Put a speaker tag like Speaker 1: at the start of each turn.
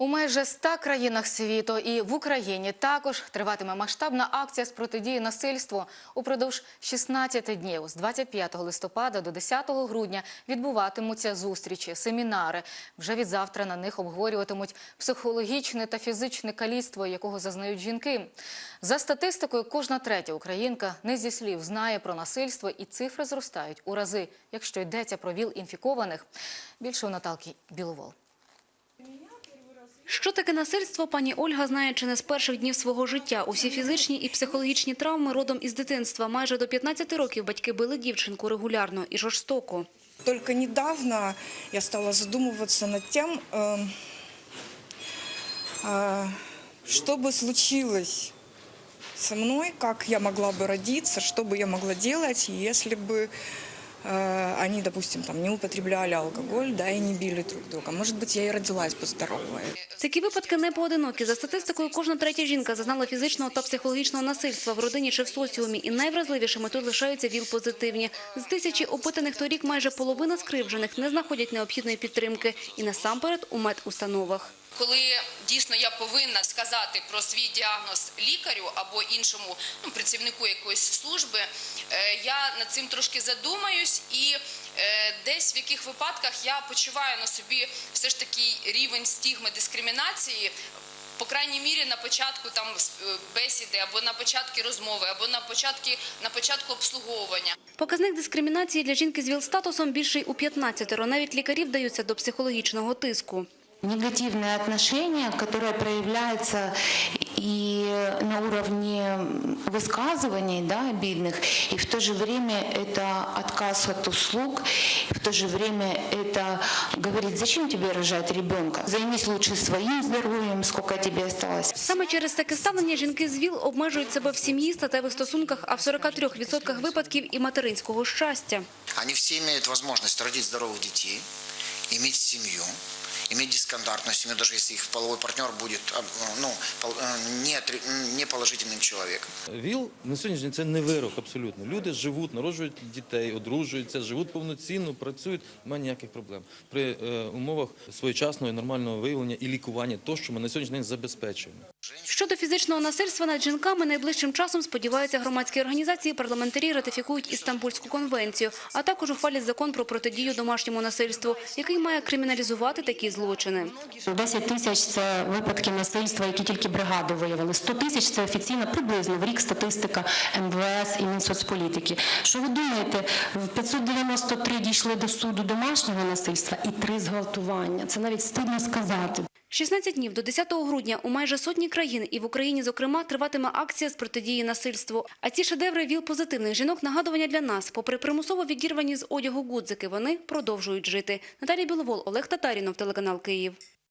Speaker 1: У майже 100 країнах світу і в Україні також триватиме масштабна акція з протидії насильству. Упродовж 16 днів з 25 листопада до 10 грудня відбуватимуться зустрічі, семінари. Вже від завтра на них обговорюватимуть психологічне та фізичне каліцтво, якого зазнають жінки. За статистикою, кожна третя українка не зі слів знає про насильство, і цифри зростають у рази, якщо йдеться про віл інфікованих. Більше у Наталки Біловол.
Speaker 2: Що таке насильство, пані Ольга знає чи не з перших днів свого життя. Усі фізичні і психологічні травми родом із дитинства. Майже до 15 років батьки били дівчинку регулярно і жорстоко.
Speaker 3: Только недавно я стала задумываться над тем, э, э, что бы случилось со мной, как я могла бы родиться, что бы я могла делать, если бы э, они, допустим, там, не употребляли алкоголь, да, и не били друг друга. Может быть, я и родилась бы здоровая.
Speaker 2: Такі випадки не поодинокі. За статистикою, кожна третя жінка зазнала фізичного та психологічного насильства в родині чи в соціумі. І найвразливішими тут лишаються ВІЛ-позитивні. З тисячі опитаних торік майже половина скривджених не знаходять необхідної підтримки. І насамперед у медустановах.
Speaker 4: Коли дійсно я повинна сказати про свій діагноз лікарю або іншому ну, працівнику якоїсь служби, е, я над цим трошки задумаюсь і е, десь в яких випадках я почуваю на собі все ж таки рівень стігми дискримінації. По крайній мірі на початку там е, бесіди або на початку розмови, або на початку на початку обслуговування.
Speaker 2: Показник дискримінації для жінки з ВІЛ-статусом більший у 15 Навіть лікарі вдаються до психологічного тиску
Speaker 5: негативное отношение, которое проявляется и на уровне высказываний да, обидных, и в то же время это отказ от услуг, и в то же время это говорит, зачем тебе рожать ребенка, займись лучше своим здоровьем, сколько тебе осталось.
Speaker 2: Саме через таке ставлення жінки з ВІЛ обмежують себе в сім'ї, статевих стосунках, а в 43% випадків і материнського щастя.
Speaker 6: Они все имеют возможность родить здоровых детей, иметь семью, иметь дисконтактную семью, даже если их половой партнер будет ну, пол- э, не, не положительным человеком.
Speaker 7: ВІЛ на сьогоднішній день це не вирок абсолютно. Люди живуть, народжують дітей, одружуються, живуть повноцінно, працюють, немає ніяких проблем. При е, умовах своєчасного і нормального виявлення і лікування, то, що ми на сьогоднішній день забезпечуємо.
Speaker 2: Щодо фізичного насильства над жінками, найближчим часом, сподіваються, громадські організації парламентарі ратифікують Істамбульську конвенцію, а також ухвалять закон про протидію домашньому насильству, який має криміналізувати такі злочини.
Speaker 8: 10 тисяч це випадки насильства, які тільки бригади виявили. 100 тисяч це офіційна приблизно в рік статистика МВС і Мінсоцполітики. Що ви думаєте? В 593 дійшли до суду домашнього насильства і три зґвалтування. Це навіть стидно сказати.
Speaker 2: 16 днів до 10 грудня у майже сотні країн і в Україні, зокрема, триватиме акція з протидії насильству. А ці шедеври ВІЛ-позитивних жінок – нагадування для нас. Попри примусово відірвані з одягу гудзики, вони продовжують жити. Наталія Біловол, Олег Татарінов, телеканал «Київ».